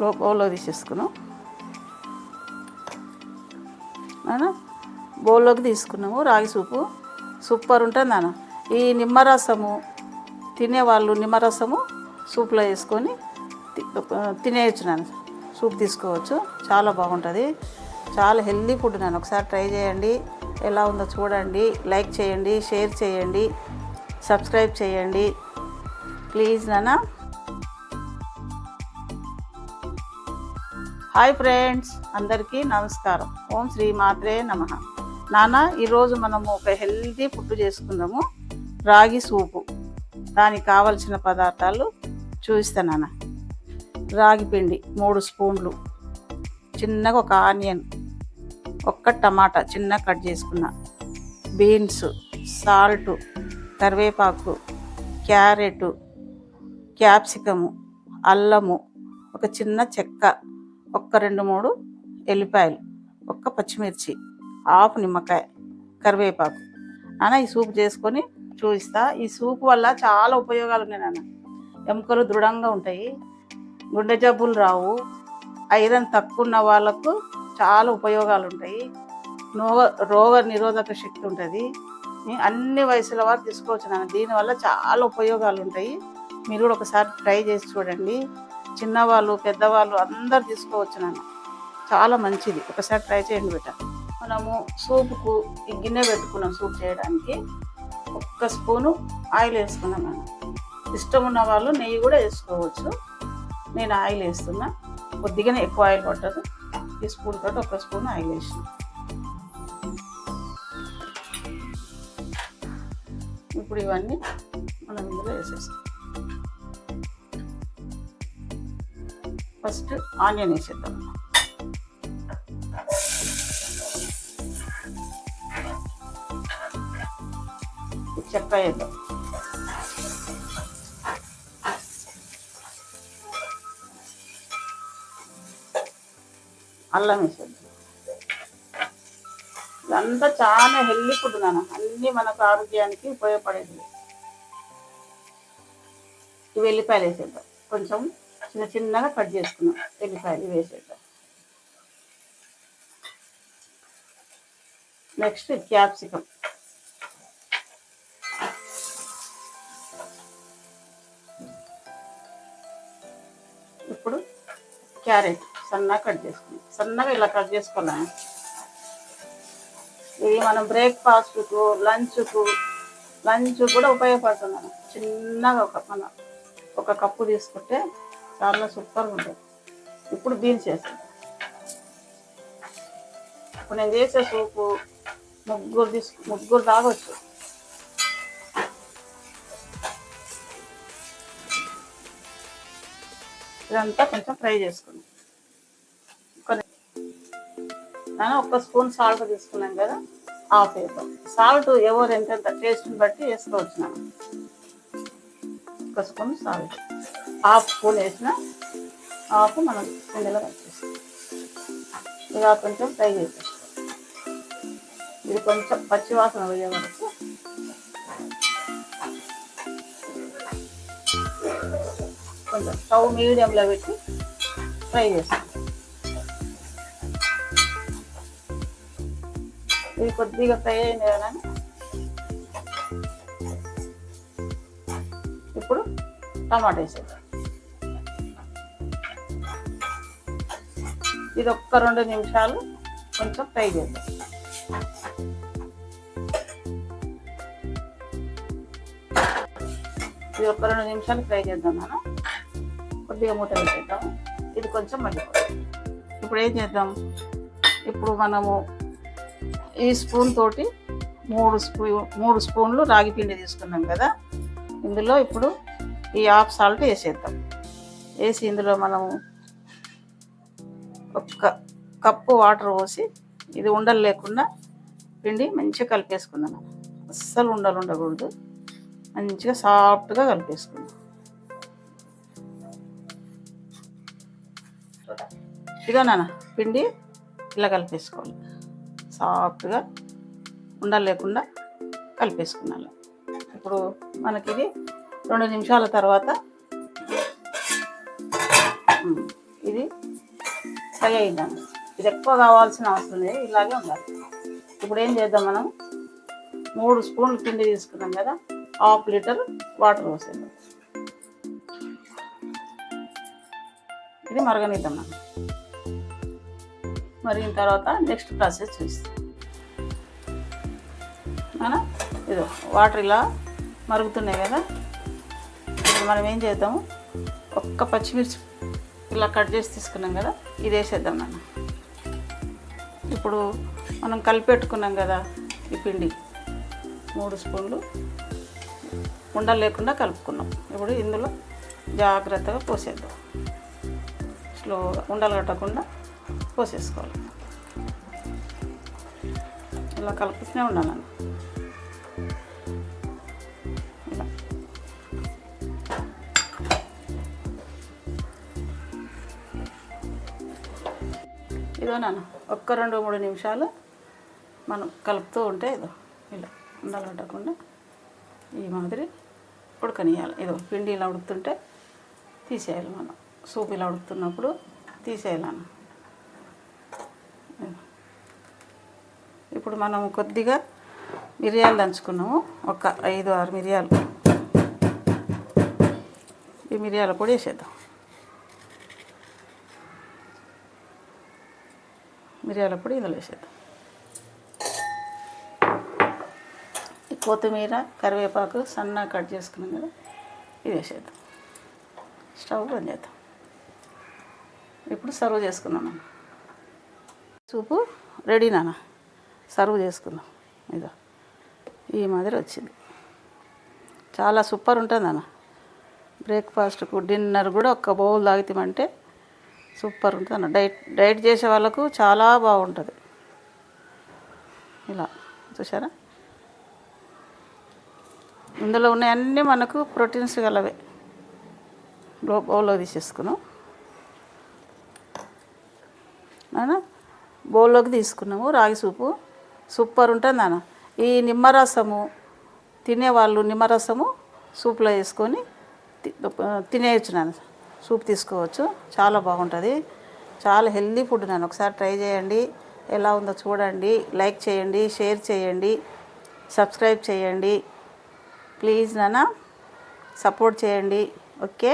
బౌల్లో తీసేసుకున్నాం నాన్న బౌల్లోకి తీసుకున్నాము రాగి సూపు. సూపర్ ఉంటుంది నాన్న ఈ నిమ్మరసము తినేవాళ్ళు నిమ్మరసము సూప్లో వేసుకొని తినేయచ్చు నాన్న సూప్ తీసుకోవచ్చు చాలా బాగుంటుంది. చాలా హెల్దీ ఫుడ్ నేను. ఒకసారి ట్రై చేయండి ఎలా ఉందో చూడండి లైక్ చేయండి షేర్ చేయండి సబ్స్క్రైబ్ చేయండి. ప్లీజ్ నాన్న హాయ్ ఫ్రెండ్స్ అందరికీ నమస్కారం. ఓం శ్రీ మాత్రే నమ. నాన్న ఈరోజు మనము ఒక హెల్తీ ఫుడ్ చేసుకుందాము. రాగి సూపు. దానికి కావలసిన పదార్థాలు చూపిస్తాను నాన్న రాగి పిండి మూడు స్పూన్లు. చిన్నగా ఒక ఆనియన్ ఒక్క టమాటా చిన్న కట్ చేసుకున్న. బీన్స్ సాల్ట్ కరివేపాకు క్యారెట్ క్యాప్సికము అల్లము ఒక చిన్న చెక్క. ఒక్క రెండు మూడు ఎల్లిపాయలు ఒక్క పచ్చిమిర్చి ఆపు నిమ్మకాయ కరివేపాకు. నాన్న ఈ సూప్ చేసుకొని చూపిస్తా. ఈ సూప్ వల్ల చాలా ఉపయోగాలు ఉన్నాయి నాన్న. ఎముకలు దృఢంగా ఉంటాయి. గుండె జబ్బులు రావు. ఐరన్ తక్కువ ఉన్న వాళ్ళకు చాలా ఉపయోగాలు ఉంటాయి. రోగ రోగ నిరోధక శక్తి ఉంటుంది. అన్ని వయసుల వారు తీసుకోవచ్చు నాన్న. దీనివల్ల చాలా ఉపయోగాలు ఉంటాయి. మీరు కూడా ఒకసారి ట్రై చేసి చూడండి. చిన్నవాళ్ళు పెద్దవాళ్ళు అందరు తీసుకోవచ్చు నన్ను. చాలా మంచిది. ఒకసారి ట్రై చేయండి బిడ్డ. మనము సూపుకు ఈ గిన్నె పెట్టుకున్నాం సూప్ చేయడానికి. ఒక్క స్పూను ఆయిల్ వేసుకున్నాం నాన్న. ఇష్టం ఉన్న వాళ్ళు నెయ్యి కూడా వేసుకోవచ్చు. నేను ఆయిల్ వేస్తున్నా. కొద్దిగానే ఎక్కువ ఆయిల్ పట్టదు. ఈ స్పూన్ తోటి ఒక స్పూన్ ఆయిల్ వేసిన. ఇప్పుడు ఇవన్నీ మనం ఇందులో వేసేస్తాం. ఫస్ట్ ఆనియన్ వేసేద్దాం. చెక్క వేద్దాం అల్లం వేసేద్దాం. ఇదంతా చాలా హెల్దీ ఫుడ్ నాన్న. అన్నీ మనకు ఆరోగ్యానికి ఉపయోగపడేది. వెల్లిపాయలు వేసేద్దాం. కొంచెం చిన్న చిన్నగా కట్ చేసుకున్నాం ఎల్లిపాయలు వేసేట. Next capsicum. ఇప్పుడు క్యారెట్ సన్నగా కట్ చేసుకున్నాం. సన్నగా ఇలా కట్ చేసుకున్నాం ఇది మనం బ్రేక్ఫాస్ట్కు లంచ్కు లంచ్ కూడా ఉపయోగపడుతున్నాను చిన్నగా ఒక మన ఒక కప్పు తీసుకుంటే చాలా సూపర్గా ఉంటుంది ఇప్పుడు బీన్స్ వేసాను ఇప్పుడు నేను చేసే సూపు ముగ్గురు తీసుకు ముగ్గురు తాగొచ్చు ఇదంతా కొంచెం ఫ్రై చేసుకున్నాం నేను ఒక స్పూన్ సాల్ట్ తీసుకున్నాం కదా హాఫ్ వేద్దాం సాల్ట్ ఎవరు ఎంత టేస్ట్ని బట్టి వేసుకోవచ్చు నేను ఒక స్పూన్ సాల్ట్. హాఫ్ స్పూన్ వేసిన హాఫ్ మనం పిండిలో వచ్చేస్తాం ఇలా కొంచెం ఫ్రై చేసేస్తాం ఇది కొంచెం పచ్చి వాసన పోయే వరకు కొంచెం స్టవ్ మీడియంలో పెట్టి ఫ్రై చేస్తాం. ఇది కొద్దిగా ఫ్రై అయింది కదా ఇప్పుడు టమాటా వేసేద్దాం. ఇది ఒక్క రెండు నిమిషాలు కొంచెం ఫ్రై చేద్దాం. ఇది ఒక రెండు నిమిషాలు ఫ్రై చేద్దాం మనం. కొద్దిగా మూత పెట్టేద్దాం. ఇది కొంచెం మగ్గిపోతుంది. ఇప్పుడు ఏం చేద్దాం? ఇప్పుడు మనము ఈ స్పూన్ తోటి మూడు స్పూ మూడు స్పూన్లు రాగి పిండి తీసుకున్నాం కదా. ఇందులో ఇప్పుడు ఈ హాఫ్ సాల్ట్ వేసేద్దాం. వేసి ఇందులో మనము ఒక కప్పు వాటర్ పోసి ఇది ఉండలు లేకుండా పిండి మంచిగా కలిపేసుకున్నాను అస్సలు ఉండలు ఉండకూడదు. మంచిగా సాఫ్ట్గా కలిపేసుకున్నాను ఇదో నాన్న పిండి ఇలా కలిపేసుకోవాలి. సాఫ్ట్గా ఉండలు లేకుండా కలిపేసుకున్నాను. ఇప్పుడు మనకి ఇది రెండు నిమిషాల తర్వాత ఇది ఫ్రై అయిందండి ఇది ఎక్కువ కావాల్సిన అవసరం లేదు. ఇలాగే ఉండాలి. ఇప్పుడు ఏం చేద్దాం మనం? మూడు స్పూన్లు పిండి తీసుకున్నాం కదా హాఫ్ లీటర్ వాటర్ పోసేద్దాం. ఇది మరగనిద్దాం మనం. మరిగిన తర్వాత నెక్స్ట్ ప్రాసెస్ చూస్తాం మన ఇదో వాటర్ ఇలా మరుగుతున్నాయి కదా. ఇప్పుడు మనం ఏం చేద్దాము? ఒక్క పచ్చిమిర్చి ఇలా కట్ చేసి తీసుకున్నాం కదా. ఇది వేసేద్దాం మనం ఇప్పుడు మనం కలిపెట్టుకున్నాం కదా ఈ పిండి. మూడు స్పూన్లు ఉండలు లేకుండా కలుపుకున్నాం. ఇప్పుడు ఇందులో జాగ్రత్తగా పోసేద్దాం. స్లోగా ఉండలు కట్టకుండా పోసేసుకోవాలి. ఇలా కలుపుతూనే ఉండాలండి ఇదో నాన్న ఒక్క రెండు మూడు నిమిషాలు మనం కలుపుతూ ఉంటే ఇదో ఇలా ఉండాలంటకుండా ఈ మాదిరి ఉడకనియాలి. ఇదో పిండి ఇలా ఉడుకుతుంటే తీసేయాలి మనం. సూప్ ఇలా ఉడుకుతున్నప్పుడు తీసేయాలి అన్న ఇప్పుడు మనం కొద్దిగా మిరియాలు దంచుకున్నాము. ఒక ఐదు ఆరు మిరియాలు. ఈ మిరియాల పొడి వేసేద్దాం. మిరియాల పొడి ఇందులో వేసేద్దాం. ఈ కొత్తిమీర కరివేపాకు సన్నగా కట్ చేసుకున్నాం కదా ఇది వేసేద్దాం. స్టవ్ బంద్ చేద్దాం. ఇప్పుడు సర్వ్ చేసుకుందాం మనం. సూపు రెడీ నాన్న. సర్వ్ చేసుకుందాం. ఇదో ఈ మాదిరి వచ్చింది. చాలా సూపర్ ఉంటుంది నాన్న. బ్రేక్ఫాస్ట్కు డిన్నర్ కూడా ఒక్క బౌల్ తాగుతామంటే సూపర్ ఉంటుంది అన్న. డైట్ డైట్ చేసే వాళ్ళకు చాలా బాగుంటుంది. ఇలా చూసారా ఇందులో ఉన్న అన్నీ మనకు ప్రోటీన్స్ గలవే. లో బౌల్లో తీసేసుకున్నాం. నాన్న బౌల్లోకి తీసుకున్నాము రాగి సూపు. సూపర్ ఉంటుంది నాన్న. ఈ నిమ్మరసము తినేవాళ్ళు నిమ్మరసము సూప్లో వేసుకొని తినేయచ్చు నాన్న. సూప్ తీసుకోవచ్చు. చాలా బాగుంటుంది. చాలా హెల్దీ ఫుడ్ నేను ఒకసారి ట్రై చేయండి. ఎలా ఉందో చూడండి. లైక్ చేయండి షేర్ చేయండి సబ్స్క్రైబ్ చేయండి. ప్లీజ్ నాన్న సపోర్ట్ చేయండి. ఓకే?